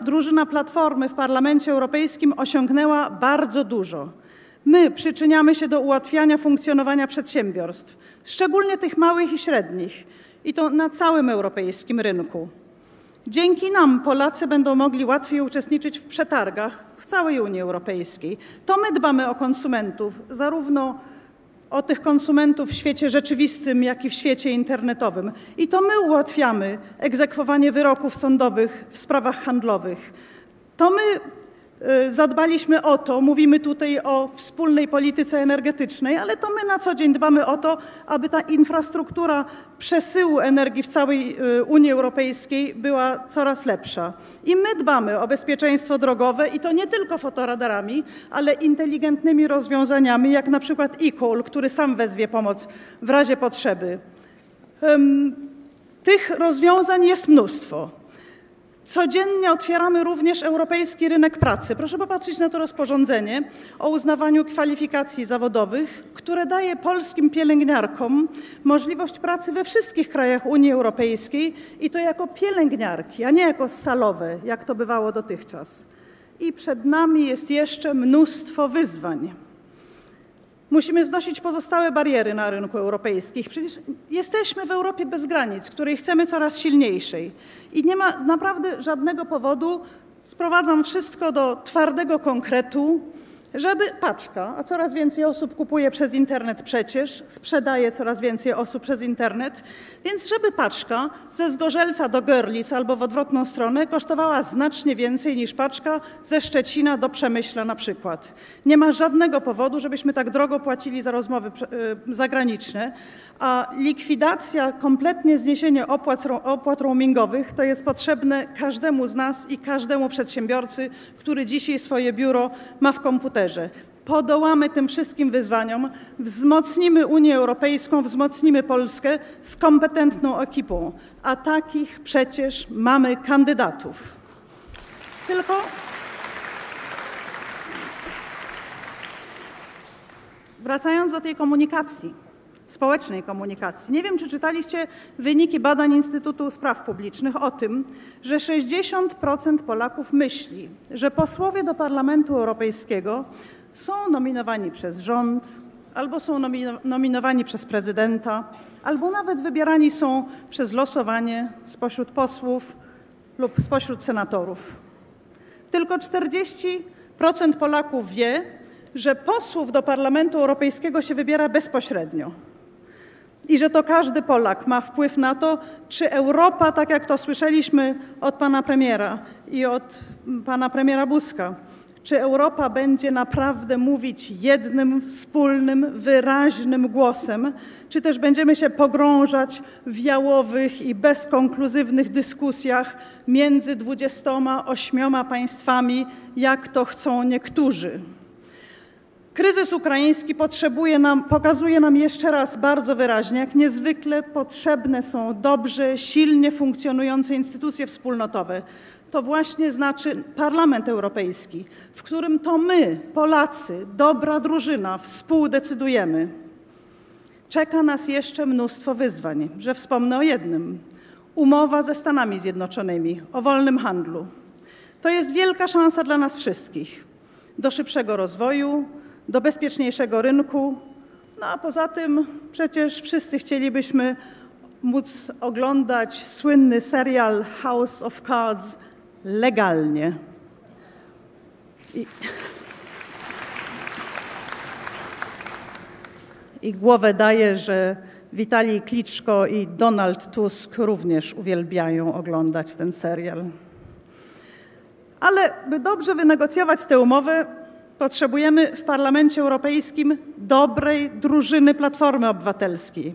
Drużyna Platformy w Parlamencie Europejskim osiągnęła bardzo dużo. My przyczyniamy się do ułatwiania funkcjonowania przedsiębiorstw, szczególnie tych małych i średnich, i to na całym europejskim rynku. Dzięki nam Polacy będą mogli łatwiej uczestniczyć w przetargach w całej Unii Europejskiej. To my dbamy o konsumentów, zarówno o tych konsumentów w świecie rzeczywistym, jak i w świecie internetowym. I to my ułatwiamy egzekwowanie wyroków sądowych w sprawach handlowych. To my zadbaliśmy o to, mówimy tutaj o wspólnej polityce energetycznej, ale to my na co dzień dbamy o to, aby ta infrastruktura przesyłu energii w całej y, Unii Europejskiej była coraz lepsza. I my dbamy o bezpieczeństwo drogowe i to nie tylko fotoradarami, ale inteligentnymi rozwiązaniami, jak na przykład e-call, który sam wezwie pomoc w razie potrzeby. Tych rozwiązań jest mnóstwo. Codziennie otwieramy również europejski rynek pracy. Proszę popatrzeć na to rozporządzenie o uznawaniu kwalifikacji zawodowych, które daje polskim pielęgniarkom możliwość pracy we wszystkich krajach Unii Europejskiej i to jako pielęgniarki, a nie jako salowe, jak to bywało dotychczas. I przed nami jest jeszcze mnóstwo wyzwań. Musimy znosić pozostałe bariery na rynku europejskim. Przecież jesteśmy w Europie bez granic, której chcemy coraz silniejszej. I nie ma naprawdę żadnego powodu, sprowadzam wszystko do twardego konkretu, żeby paczka, a coraz więcej osób kupuje przez internet przecież, sprzedaje coraz więcej osób przez internet, więc żeby paczka ze Zgorzelca do Görlitz albo w odwrotną stronę kosztowała znacznie więcej niż paczka ze Szczecina do Przemyśla na przykład. Nie ma żadnego powodu, żebyśmy tak drogo płacili za rozmowy y, zagraniczne, a likwidacja, kompletnie zniesienie opłat, opłat roamingowych to jest potrzebne każdemu z nas i każdemu przedsiębiorcy, który dzisiaj swoje biuro ma w komputerze. Podołamy tym wszystkim wyzwaniom, wzmocnimy Unię Europejską, wzmocnimy Polskę z kompetentną ekipą, a takich przecież mamy kandydatów. Tylko wracając do tej komunikacji społecznej komunikacji. Nie wiem, czy czytaliście wyniki badań Instytutu Spraw Publicznych o tym, że 60% Polaków myśli, że posłowie do Parlamentu Europejskiego są nominowani przez rząd, albo są nominowani przez prezydenta, albo nawet wybierani są przez losowanie spośród posłów lub spośród senatorów. Tylko 40% Polaków wie, że posłów do Parlamentu Europejskiego się wybiera bezpośrednio i że to każdy Polak ma wpływ na to, czy Europa, tak jak to słyszeliśmy od pana premiera i od pana premiera Buzka, czy Europa będzie naprawdę mówić jednym, wspólnym, wyraźnym głosem, czy też będziemy się pogrążać w jałowych i bezkonkluzywnych dyskusjach między 28 państwami, jak to chcą niektórzy. Kryzys ukraiński nam, pokazuje nam jeszcze raz bardzo wyraźnie, jak niezwykle potrzebne są dobrze, silnie funkcjonujące instytucje wspólnotowe. To właśnie znaczy Parlament Europejski, w którym to my, Polacy, dobra drużyna, współdecydujemy. Czeka nas jeszcze mnóstwo wyzwań, że wspomnę o jednym. Umowa ze Stanami Zjednoczonymi o wolnym handlu. To jest wielka szansa dla nas wszystkich do szybszego rozwoju, do bezpieczniejszego rynku. No a poza tym przecież wszyscy chcielibyśmy móc oglądać słynny serial House of Cards legalnie. I, I głowę daje, że Witalij Kliczko i Donald Tusk również uwielbiają oglądać ten serial. Ale by dobrze wynegocjować tę umowę, Potrzebujemy w Parlamencie Europejskim dobrej drużyny Platformy Obywatelskiej.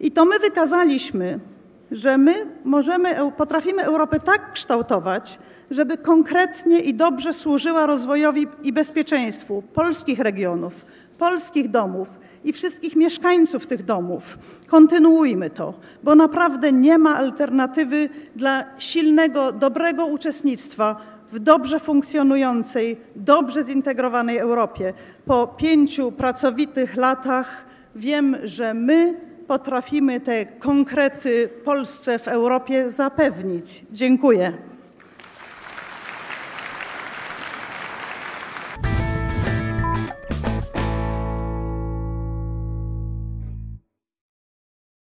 I to my wykazaliśmy, że my możemy, potrafimy Europę tak kształtować, żeby konkretnie i dobrze służyła rozwojowi i bezpieczeństwu polskich regionów, polskich domów i wszystkich mieszkańców tych domów. Kontynuujmy to, bo naprawdę nie ma alternatywy dla silnego, dobrego uczestnictwa w dobrze funkcjonującej, dobrze zintegrowanej Europie. Po pięciu pracowitych latach wiem, że my potrafimy te konkrety Polsce w Europie zapewnić. Dziękuję.